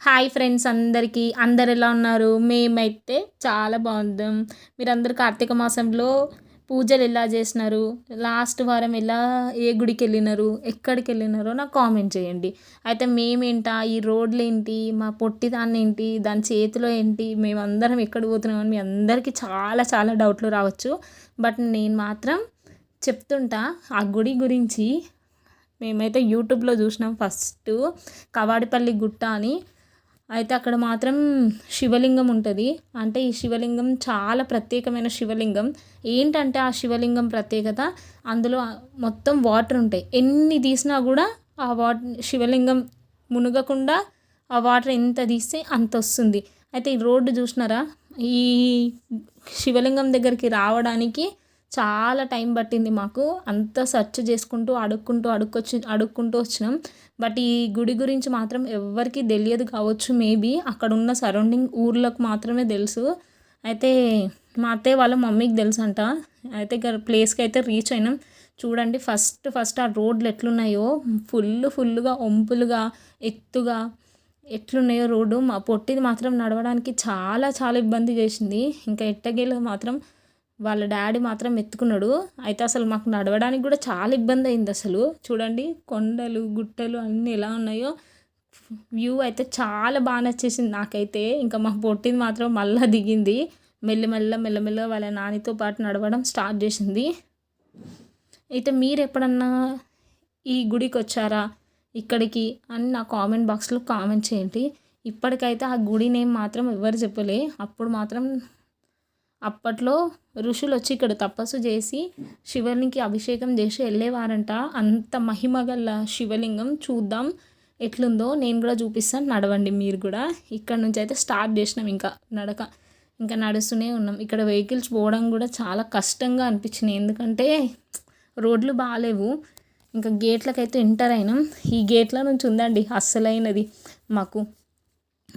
Hi friends అందరికీ. అందరు ఎలా ఉన్నారు? మేమైతే చాలా బాగుందాం. మీరందరూ కార్తీక మాసంలో పూజలు ఎలా చేసినారు? లాస్ట్ వారం ఎలా ఏ గుడికి వెళ్ళినారు? ఎక్కడికి వెళ్ళినారో నాకు కామెంట్ చేయండి. అయితే మేమేంటా ఈ రోడ్లు ఏంటి మా పొట్టి దాన్ని ఏంటి దాని చేతిలో ఏంటి మేమందరం ఎక్కడ పోతున్నాం అని మీ అందరికీ చాలా చాలా డౌట్లు రావచ్చు. బట్ నేను మాత్రం చెప్తుంటా ఆ గుడి గురించి మేమైతే యూట్యూబ్లో చూసినాం ఫస్ట్. కవాడిపల్లి గుట్ట అని అయితే అక్కడ మాత్రం శివలింగం ఉంటుంది. అంటే ఈ శివలింగం చాలా ప్రత్యేకమైన శివలింగం. ఏంటంటే ఆ శివలింగం ప్రత్యేకత? అందులో మొత్తం వాటర్ ఉంటాయి. ఎన్ని తీసినా కూడా ఆ వాటర్ శివలింగం మునగకుండా ఆ వాటర్ ఎంత తీస్తే అంత వస్తుంది. అయితే ఈ రోడ్డు చూసినారా? ఈ శివలింగం దగ్గరికి రావడానికి చాలా టైం పట్టింది మాకు. అంత సెర్చ్ చేసుకుంటూ అడుక్కుంటూ అడుక్కొచ్చి అడుక్కుంటూ వచ్చినాం. బట్ ఈ గుడి గురించి మాత్రం ఎవరికి తెలియదు కావచ్చు మేబీ. అక్కడ ఉన్న సరౌండింగ్ ఊర్లకు మాత్రమే తెలుసు. అయితే మా అత్తయ్య వాళ్ళ మమ్మీకి తెలుసు అంట అయితే ప్లేస్కి అయితే రీచ్ అయినాం. చూడండి ఫస్ట్ ఫస్ట్ ఆ రోడ్లు ఎట్లున్నాయో. ఫుల్ ఫుల్గా ఒంపులుగా ఎత్తుగా ఎట్లున్నాయో రోడ్డు. మా పొట్టిది మాత్రం నడవడానికి చాలా చాలా ఇబ్బంది చేసింది. ఇంకా ఎట్టగేలు మాత్రం వాళ్ళ డాడీ మాత్రం ఎత్తుకున్నాడు. అయితే అసలు మాకు నడవడానికి కూడా చాలా ఇబ్బంది అయింది అసలు. చూడండి కొండలు గుట్టలు అన్నీ ఎలా ఉన్నాయో. వ్యూ అయితే చాలా బాగా నచ్చేసింది నాకైతే. ఇంకా మా పొట్టింది మాత్రం మళ్ళీ దిగింది. మెల్లమెల్ల మెల్లమెల్ల వాళ్ళ నానితో పాటు నడవడం స్టార్ట్ చేసింది. అయితే మీరు ఎప్పుడన్నా ఈ గుడికి వచ్చారా? ఇక్కడికి అని నా కామెంట్ బాక్స్లో కామెంట్ చేయండి. ఇప్పటికైతే ఆ గుడి నేమ్ మాత్రం ఎవరు చెప్పలే. అప్పుడు మాత్రం అప్పట్లో ఋషులు వచ్చి ఇక్కడ తపస్సు చేసి శివునికి అభిషేకం చేసి వెళ్ళేవారంట. అంత మహిమ గల శివలింగం చూద్దాం ఎట్లుందో నేను కూడా చూపిస్తాను నడవండి మీరు కూడా. ఇక్కడ నుంచి అయితే స్టార్ట్ చేసినాం ఇంకా నడక ఇంకా నడుస్తూనే ఉన్నాం. ఇక్కడ వెహికల్స్ పోవడం కూడా చాలా కష్టంగా అనిపించింది ఎందుకంటే రోడ్లు బాగాలేవు. ఇంకా గేట్లకైతే ఎంటర్ అయినాం. ఈ గేట్ల నుంచి ఉందండి అస్సలైనది మాకు.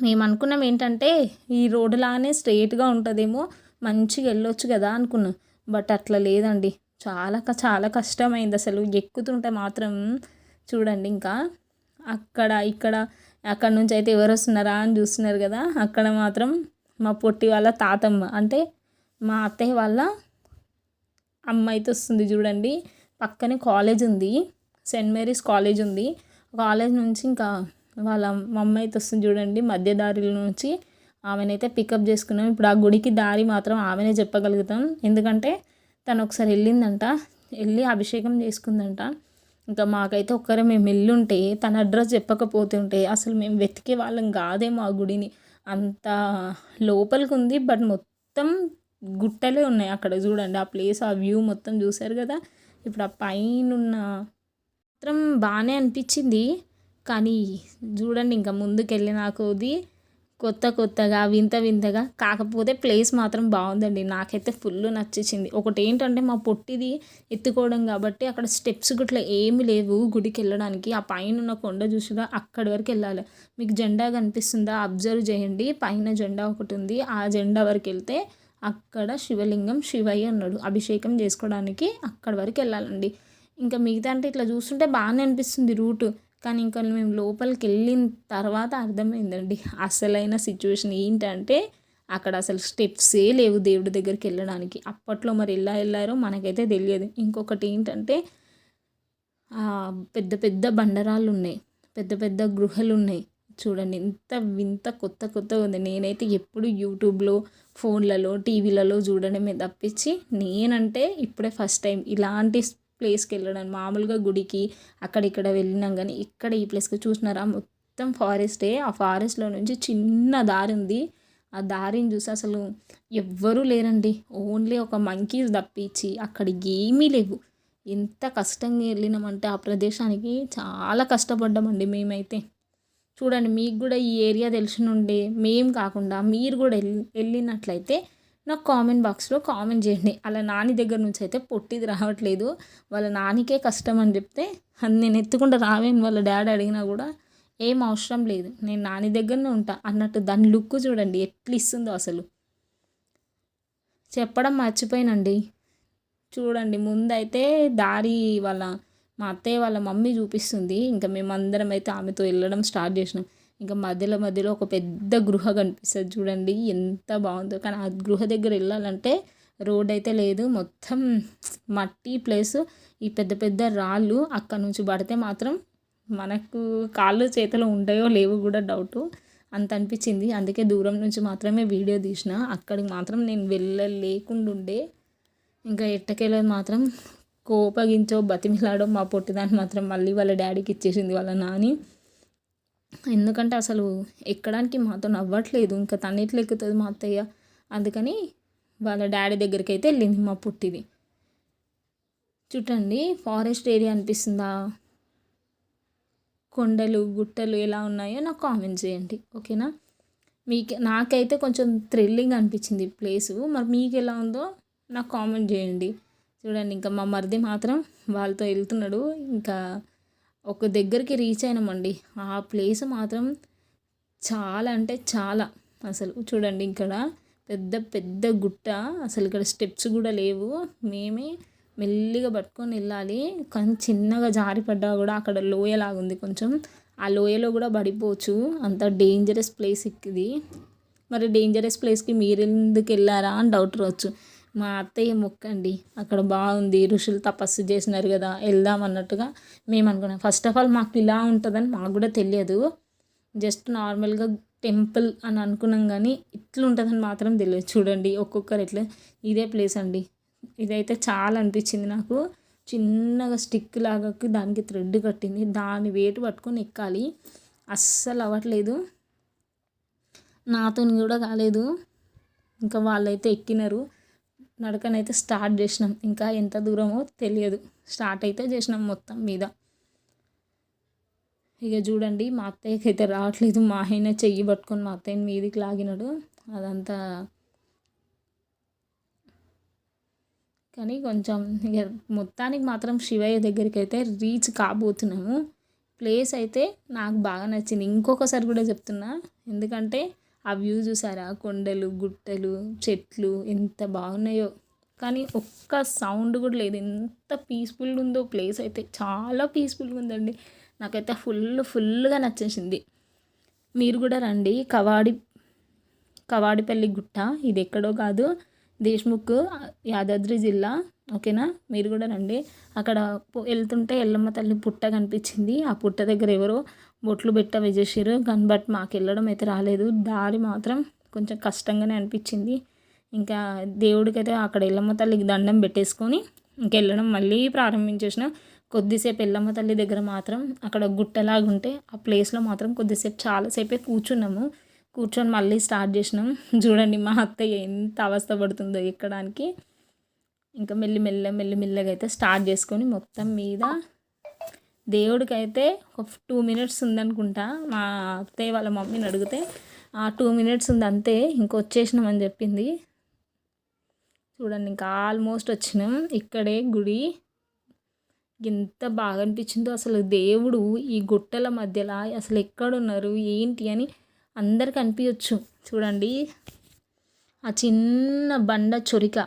మేము అనుకున్నాం ఏంటంటే ఈ రోడ్డులానే స్ట్రైట్గా ఉంటుందేమో మంచిగా వెళ్ళొచ్చు కదా అనుకున్నా. బట్ అట్లా లేదండి. చాలా చాలా కష్టమైంది అసలు. ఎక్కుతుంటే మాత్రం చూడండి ఇంకా. అక్కడ ఇక్కడ అక్కడ నుంచి అయితే ఎవరు వస్తున్నారా అని చూస్తున్నారు కదా. అక్కడ మాత్రం మా పొట్టి వాళ్ళ తాతమ్మ. అంటే మా అత్తయ్య వాళ్ళ అమ్మ అయితే వస్తుంది చూడండి. పక్కనే కాలేజ్ ఉంది. సెయింట్ మేరీస్ కాలేజ్ ఉంది. కాలేజ్ నుంచి ఇంకా వాళ్ళ మమ్మ అయితే వస్తుంది చూడండి. మధ్యదారుల నుంచి ఆమెనైతే పికప్ చేసుకున్నాం. ఇప్పుడు ఆ గుడికి దారి మాత్రం ఆమెనే చెప్పగలుగుతాం. ఎందుకంటే తను ఒకసారి వెళ్ళిందంట. వెళ్ళి అభిషేకం చేసుకుందంట. ఇంకా మాకైతే ఒక్కరే మేము వెళ్ళుంటే తన అడ్రస్ చెప్పకపోతుంటే అసలు మేము వెతికే వాళ్ళం కాదేమో ఆ గుడిని. అంత లోపలికి ఉంది బట్ మొత్తం గుట్టలే ఉన్నాయి అక్కడ చూడండి. ఆ ప్లేస్ ఆ వ్యూ మొత్తం చూసారు కదా. ఇప్పుడు ఆ పైన మాత్రం బాగానే అనిపించింది. కానీ చూడండి ఇంకా ముందుకు నాకు అది కొత్త కొత్తగా వింత వింతగా. కాకపోతే ప్లేస్ మాత్రం బాగుందండి. నాకైతే ఫుల్ నచ్చేసింది. ఒకటి ఏంటంటే మా పొట్టిది ఎత్తుకోవడం కాబట్టి అక్కడ స్టెప్స్ గుట్లా ఏమి లేవు గుడికి వెళ్ళడానికి. ఆ పైన ఉన్న కొండ చూసిగా అక్కడి వరకు వెళ్ళాలి. మీకు జెండా కనిపిస్తుందా? అబ్జర్వ్ చేయండి. పైన జెండా ఒకటి ఉంది. ఆ జెండా వరకు వెళ్తే అక్కడ శివలింగం శివయ్య ఉన్నాడు. అభిషేకం చేసుకోవడానికి అక్కడి వరకు వెళ్ళాలండి. ఇంకా మిగతా అంటే ఇట్లా చూస్తుంటే బాగానే అనిపిస్తుంది రూటు. కానీ ఇంకా మేము లోపలికి వెళ్ళిన తర్వాత అర్థమైందండి. అసలైన సిచ్యువేషన్ ఏంటంటే అక్కడ అసలు స్టెప్సే లేవు దేవుడి దగ్గరికి వెళ్ళడానికి. అప్పట్లో మరి ఎలా వెళ్ళారో మనకైతే తెలియదు. ఇంకొకటి ఏంటంటే పెద్ద పెద్ద బండరాళ్ళు ఉన్నాయి పెద్ద పెద్ద గృహలు ఉన్నాయి చూడండి ఇంత వింత కొత్త కొత్తగా ఉంది. నేనైతే ఎప్పుడు యూట్యూబ్లో ఫోన్లలో టీవీలలో చూడడమే తప్పించి నేనంటే ఇప్పుడే ఫస్ట్ టైం ఇలాంటి ప్లేస్కి వెళ్ళడం మామూలుగా గుడికి అక్కడిక్కడ వెళ్ళినాం కానీ ఇక్కడ ఈ ప్లేస్కి చూసినారా? మొత్తం ఫారెస్టే. ఆ ఫారెస్ట్లో నుంచి చిన్న దారి ఉంది. ఆ దారిని చూసి అసలు ఎవ్వరూ లేరండి. ఓన్లీ ఒక మంకీస్ తప్పించి అక్కడ ఏమీ లేవు. ఎంత కష్టంగా వెళ్ళినామంటే ఆ ప్రదేశానికి చాలా కష్టపడ్డామండి మేమైతే. చూడండి మీకు కూడా ఈ ఏరియా తెలిసినుండే. మేము కాకుండా మీరు కూడా వెళ్ళి వెళ్ళినట్లయితే నాకు కామెంట్ బాక్స్లో కామెంట్ చేయండి. అలా నాని దగ్గర నుంచి అయితే పొట్టిది రావట్లేదు. వాళ్ళ నానికే కష్టం అని చెప్తే అది నేను ఎత్తుకుంటా రావేను వాళ్ళ డాడీ అడిగినా కూడా ఏం అవసరం లేదు. నేను నాని దగ్గరనే ఉంటా అన్నట్టు దాని లుక్ చూడండి ఎట్లా ఇస్తుందో అసలు. చెప్పడం మర్చిపోయినండి. చూడండి ముందైతే దారి వాళ్ళ మా అత్తయ్య వాళ్ళ మమ్మీ చూపిస్తుంది. ఇంకా మేమందరం అయితే ఆమెతో వెళ్ళడం స్టార్ట్ చేసినాం. ఇంకా మధ్యలో మధ్యలో ఒక పెద్ద గృహ కనిపిస్తుంది చూడండి ఎంత బాగుందో. కానీ ఆ గృహ దగ్గర వెళ్ళాలంటే రోడ్ అయితే లేదు. మొత్తం మట్టి ప్లేస్. ఈ పెద్ద పెద్ద రాళ్ళు అక్కడ నుంచి పడితే మాత్రం మనకు కాళ్ళు చేతులు ఉంటాయో లేవో కూడా డౌటు అంత అనిపించింది. అందుకే దూరం నుంచి మాత్రమే వీడియో తీసిన. అక్కడికి మాత్రం నేను వెళ్ళలేకుండా ఉండే ఇంకా ఎట్టకెళ్ళదు మాత్రం కోపగించో బతిమిలాడో మా పొట్టిదాన్ని మాత్రం మళ్ళీ వాళ్ళ డాడీకి ఇచ్చేసింది వాళ్ళ నాని. ఎందుకంటే అసలు ఎక్కడానికి మాతో నవ్వట్లేదు. ఇంకా తన్నిట్లు ఎక్కుతుంది మా అత్తయ్య. అందుకని వాళ్ళ డాడీ దగ్గరికి అయితే వెళ్ళింది మా పుట్టిది. చూడండి ఫారెస్ట్ ఏరియా అనిపిస్తుందా? కొండలు గుట్టలు ఎలా ఉన్నాయో నాకు కామెంట్ చేయండి. ఓకేనా? మీకు నాకైతే కొంచెం థ్రిల్లింగ్ అనిపించింది ప్లేసు. మరి మీకు ఎలా ఉందో నాకు కామెంట్ చేయండి. చూడండి ఇంకా మా మరిది మాత్రం వాళ్ళతో వెళ్తున్నాడు. ఇంకా ఒక దగ్గరికి రీచ్ అయినామండి. ఆ ప్లేస్ మాత్రం చాలా అంటే చాలా. అసలు చూడండి ఇక్కడ పెద్ద పెద్ద గుట్ట అసలు ఇక్కడ స్టెప్స్ కూడా లేవు. మేమే మెల్లిగా పట్టుకొని వెళ్ళాలి. కానీ చిన్నగా జారిపడ్డా కూడా అక్కడ లోయలాగా ఉంది కొంచెం. ఆ లోయలో కూడా పడిపోవచ్చు. అంత డేంజరస్ ప్లేస్ ఇది. మరి డేంజరస్ ప్లేస్కి మీరు ఎందుకు వెళ్ళారా అని డౌట్ రావచ్చు. మా అత్తయ్య మొక్కండి అక్కడ బాగుంది ఋషులు తపస్సు చేసినారు కదా వెళ్దాం అన్నట్టుగా మేము అనుకున్నాం. ఫస్ట్ ఆఫ్ ఆల్ మాకు ఇలా ఉంటుందని మాకు కూడా తెలియదు. జస్ట్ నార్మల్గా టెంపుల్ అని అనుకున్నాం కానీ ఇట్లా ఉంటుందని మాత్రం తెలియదు. చూడండి ఒక్కొక్కరు ఎట్లా ఇదే ప్లేస్ అండి. ఇదైతే చాలా అనిపించింది నాకు. చిన్నగా స్టిక్ లాగా దానికి థ్రెడ్ కట్టింది. దాని వేటు పట్టుకొని ఎక్కాలి. అస్సలు అవ్వట్లేదు. నాతో కూడా కాలేదు. ఇంకా వాళ్ళైతే ఎక్కినారు. నడకనైతే స్టార్ట్ చేసినాం. ఇంకా ఎంత దూరమో తెలియదు. స్టార్ట్ అయితే చేసినాం మొత్తం మీద. ఇక చూడండి మా అత్తయ్యకి అయితే రావట్లేదు. మా ఆయన చెయ్యి పట్టుకొని మా అత్తయ్యని మీదికి లాగినాడు. అదంతా కానీ కొంచెం ఇక మొత్తానికి మాత్రం శివయ్య దగ్గరికి అయితే రీచ్ కాబోతున్నాము. ప్లేస్ అయితే నాకు బాగా నచ్చింది. ఇంకొకసారి కూడా చెప్తున్నా. ఎందుకంటే ఆ వ్యూ చూసారా? కొండలు గుట్టలు చెట్లు ఎంత బాగున్నాయో. కానీ ఒక్క సౌండ్ కూడా లేదు. ఎంత పీస్ఫుల్గా ఉందో ప్లేస్ అయితే. చాలా పీస్ఫుల్గా ఉందండి. నాకైతే ఫుల్ ఫుల్గా నచ్చేసింది. మీరు కూడా రండి. కవాడి కవాడిపల్లి గుట్ట. ఇది ఎక్కడో కాదు. దేశ్ముఖ్ యాదాద్రి జిల్లా. ఓకేనా? మీరు కూడా రండి. అక్కడ వెళ్తుంటే ఎల్లమ్మ తల్లి పుట్ట కనిపించింది. ఆ పుట్ట దగ్గర ఎవరో బొట్లు పెట్ట వేసేసారు కానీ బట్ మాకు వెళ్ళడం అయితే రాలేదు. దారి మాత్రం కొంచెం కష్టంగానే అనిపించింది. ఇంకా దేవుడికైతే అక్కడ ఎల్లమ్మ తల్లికి దండం పెట్టేసుకొని ఇంకెళ్ళడం మళ్ళీ ప్రారంభించేసిన కొద్దిసేపు ఎల్లమ్మ తల్లి దగ్గర మాత్రం అక్కడ గుట్టలాగా ఉంటే ఆ ప్లేస్లో మాత్రం కొద్దిసేపు చాలాసేపే కూర్చున్నాము. కూర్చొని మళ్ళీ స్టార్ట్ చేసినాం. చూడండి మా అత్తయ్య ఎంత అవస్థ పడుతుందో ఎక్కడానికి. ఇంకా మెల్లి మెల్ల మెల్లి మెల్లగా అయితే స్టార్ట్ చేసుకొని మొత్తం మీద దేవుడికైతే ఒక టూ మినిట్స్ ఉందనుకుంటా. మా అత్తయ్య వాళ్ళ మమ్మీని అడిగితే ఆ టూ మినిట్స్ ఉంది అంతే ఇంకొచ్చేసినామని చెప్పింది. చూడండి ఇంకా ఆల్మోస్ట్ వచ్చినాం. ఇక్కడే గుడి. ఎంత బాగా అనిపించిందో అసలు దేవుడు ఈ గుట్టల మధ్యలో అసలు ఎక్కడున్నారు ఏంటి అని అందరికి అనిపించచ్చు. చూడండి ఆ చిన్న బండ చొరిక.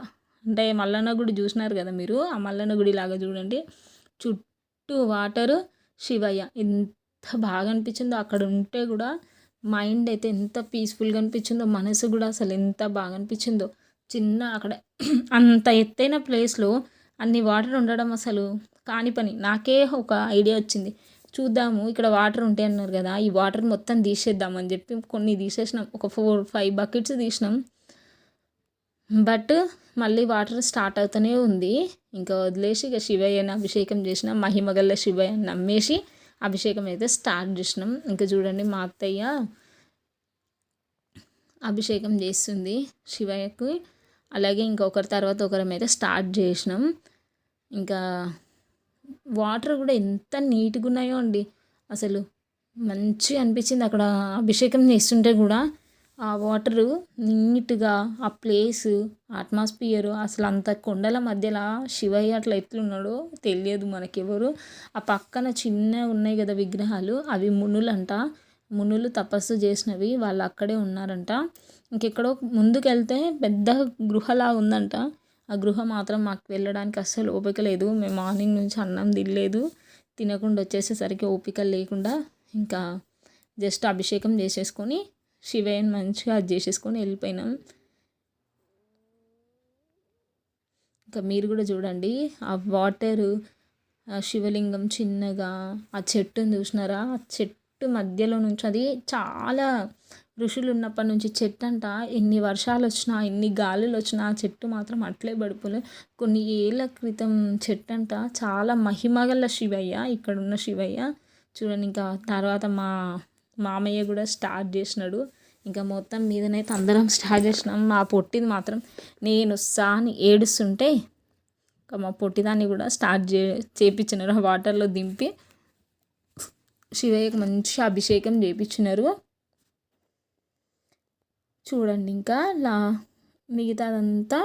అంటే మల్లన్న గుడి చూసినారు కదా మీరు? ఆ మల్లన్న గుడి లాగా చూడండి. చుట్టూ వాటరు. శివయ్య ఎంత బాగా అనిపించిందో అక్కడ ఉంటే కూడా మైండ్ అయితే ఎంత పీస్ఫుల్గా అనిపించిందో మనసు కూడా అసలు ఎంత బాగా అనిపించిందో చిన్న అక్కడ అంత ఎత్తైన ప్లేస్లో అన్ని వాటర్ ఉండడం అసలు కాని పని. నాకే ఒక ఐడియా వచ్చింది. చూద్దాము ఇక్కడ వాటర్ ఉంటాయి అన్నారు కదా ఈ వాటర్ మొత్తం తీసేద్దాం అని చెప్పి కొన్ని తీసేసినాం. ఒక ఫోర్ ఫైవ్ బకెట్స్ తీసినాం. బట్ మళ్ళీ వాటర్ స్టార్ట్ అవుతూనే ఉంది. ఇంకా వదిలేసి ఇక శివయ్యని అభిషేకం చేసిన మహిమగల్ల శివయ్యని నమ్మేసి అభిషేకం అయితే స్టార్ట్ చేసినాం. ఇంకా చూడండి మా అత్తయ్య అభిషేకం చేస్తుంది శివయ్యకి. అలాగే ఇంకొకరి తర్వాత ఒకరి మీద స్టార్ట్ చేసినాం. ఇంకా వాటర్ కూడా ఎంత నీట్గా ఉన్నాయో అండి. అసలు మంచిగా అనిపించింది అక్కడ అభిషేకం చేస్తుంటే కూడా. ఆ వాటరు నీట్గా ఆ ప్లేస్ అట్మాస్ఫియర్ అసలు అంత కొండల మధ్యలో శివయ్య అట్లా ఎట్లున్నాడో తెలియదు మనకెవరు. ఆ పక్కన చిన్న ఉన్నాయి కదా విగ్రహాలు అవి మునులంట. మునులు తపస్సు చేసినవి వాళ్ళు అక్కడే ఉన్నారంట. ఇంకెక్కడో ముందుకెళ్తే పెద్ద గృహలా ఉందంట. ఆ గృహ మాత్రం మాకు వెళ్ళడానికి అస్సలు ఓపిక లేదు. మేము మార్నింగ్ నుంచి అన్నం తినలేదు. తినకుండా వచ్చేసేసరికి ఓపిక లేకుండా ఇంకా జస్ట్ అభిషేకం చేసేసుకొని శివయ్యని మంచిగా అది చేసేసుకొని వెళ్ళిపోయినాం. ఇంకా మీరు కూడా చూడండి ఆ వాటర్ ఆ శివలింగం చిన్నగా ఆ చెట్టుని చూసినారా? ఆ చెట్టు మధ్యలో నుంచి అది చాలా ఋషులు ఉన్నప్పటి నుంచి చెట్టు అంట. ఎన్ని వర్షాలు వచ్చినా ఎన్ని గాలులు వచ్చినా ఆ చెట్టు మాత్రం అట్లే పడిపోలే. కొన్ని ఏళ్ళ క్రితం చెట్టు అంట. చాలా మహిమగల శివయ్య ఇక్కడ ఉన్న శివయ్య. చూడండి ఇంకా తర్వాత మా మామయ్య కూడా స్టార్ట్ చేసినాడు. ఇంకా మొత్తం మీదనైతే అందరం స్టార్ట్ చేసినాం. మా పొట్టిది మాత్రం నేను వస్తా అని ఏడుస్తుంటే ఇంకా మా పొట్టిదాన్ని కూడా స్టార్ట్ చే చేపించినారు. వాటర్లో దింపి శివయ్యకు మంచి అభిషేకం చేపించినారు. చూడండి ఇంకా లా మిగతాదంతా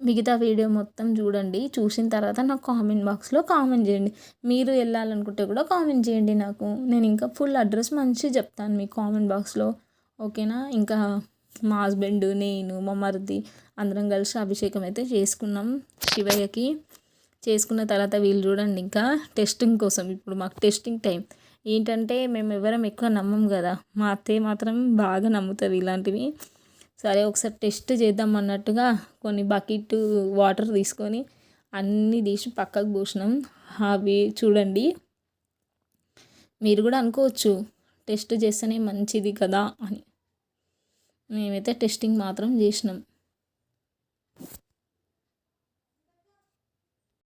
మిగతా వీడియో మొత్తం చూడండి. చూసిన తర్వాత నాకు కామెంట్ బాక్స్లో కామెంట్ చేయండి. మీరు వెళ్ళాలనుకుంటే కూడా కామెంట్ చేయండి నాకు. నేను ఇంకా ఫుల్ అడ్రస్ మంచిగా చెప్తాను మీ కామెంట్ బాక్స్లో. ఓకేనా? ఇంకా మా హస్బెండ్ నేను మా మరిది అందరం కలిసి అభిషేకం అయితే చేసుకున్నాం శివయ్యకి. చేసుకున్న తర్వాత వీళ్ళు చూడండి ఇంకా టెస్టింగ్ కోసం. ఇప్పుడు మాకు టెస్టింగ్ టైం. ఏంటంటే మేము ఎవరం ఎక్కువ నమ్మం కదా. మా అత్తయ్య మాత్రం బాగా నమ్ముతుంది ఇలాంటివి. సరే ఒకసారి టెస్ట్ చేద్దాం అన్నట్టుగా కొన్ని బకెట్ వాటర్ తీసుకొని అన్నీ తీసి పక్కకు పోసినాం. అవి చూడండి మీరు కూడా అనుకోవచ్చు టెస్ట్ చేస్తేనే మంచిది కదా అని. మేమైతే టెస్టింగ్ మాత్రం చేసినాం.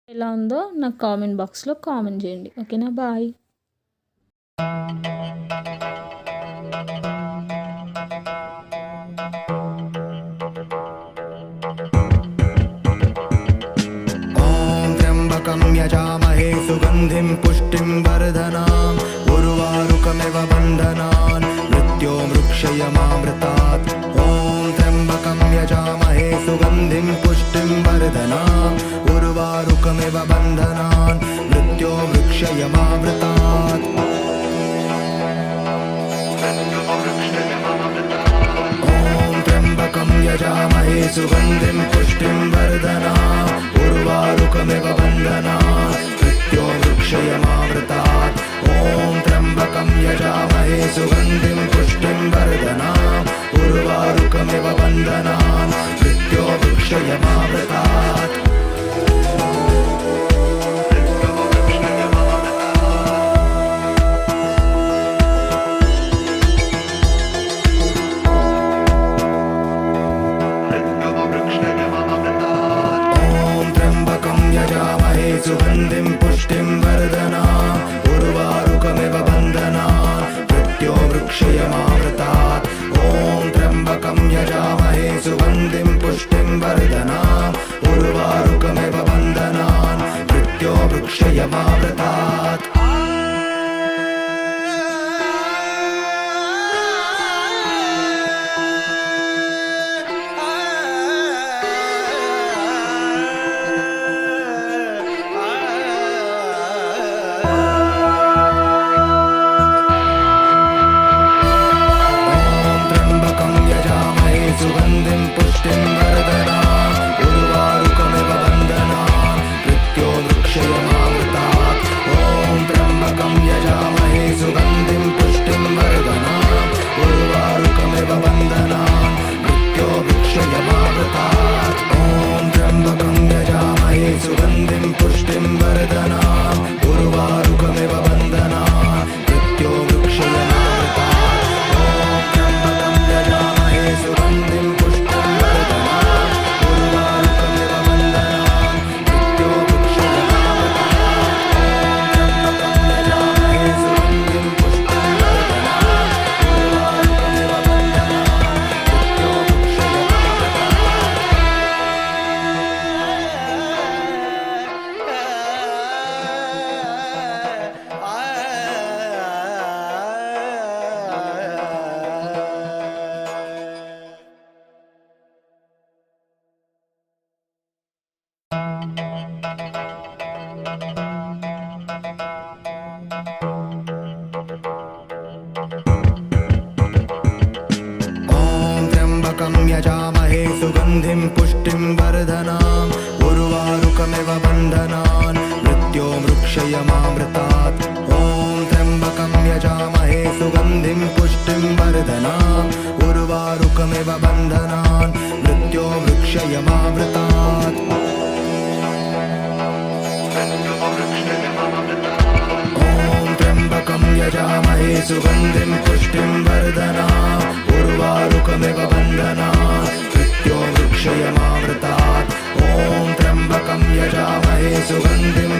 ఎలా ఉందో నాకు కామెంట్ బాక్స్లో కామెంట్ చేయండి. ఓకేనా? బాయ్. सुगन्धिं पुष्टिं वर्धनाम्। उर्वारुकमिव बन्धनान् मृत्यो मृक्षयमामृतात्। ॐ त्र्यम्बकं यजामहे सुगन्धिं पुष्टिं वर्धनाम्। उर्वारुकमिव बन्धनान् मृत्यो मृक्षयमामृतात्। ॐ त्र्यम्बकं यजामहे सुगन्धिं पुष्टिं वर्धना उर्वारुकमिव बन्धना मृत्यो वृक्षयमावृतात् ॐ त्र्यम्बकं यजामहे सुगन्धिं पुष्टिं वर्धना उर्वारुकमिव बन्धना मृत्यो वृक्षयमावृतात् सुगन्धिं पुष्टिं वर्धना उर्वारुकमिव बन्धना मृत्यो वृक्षयमावृतात् ॐ त्र्यम्बकं यजामहे सुगन्धिं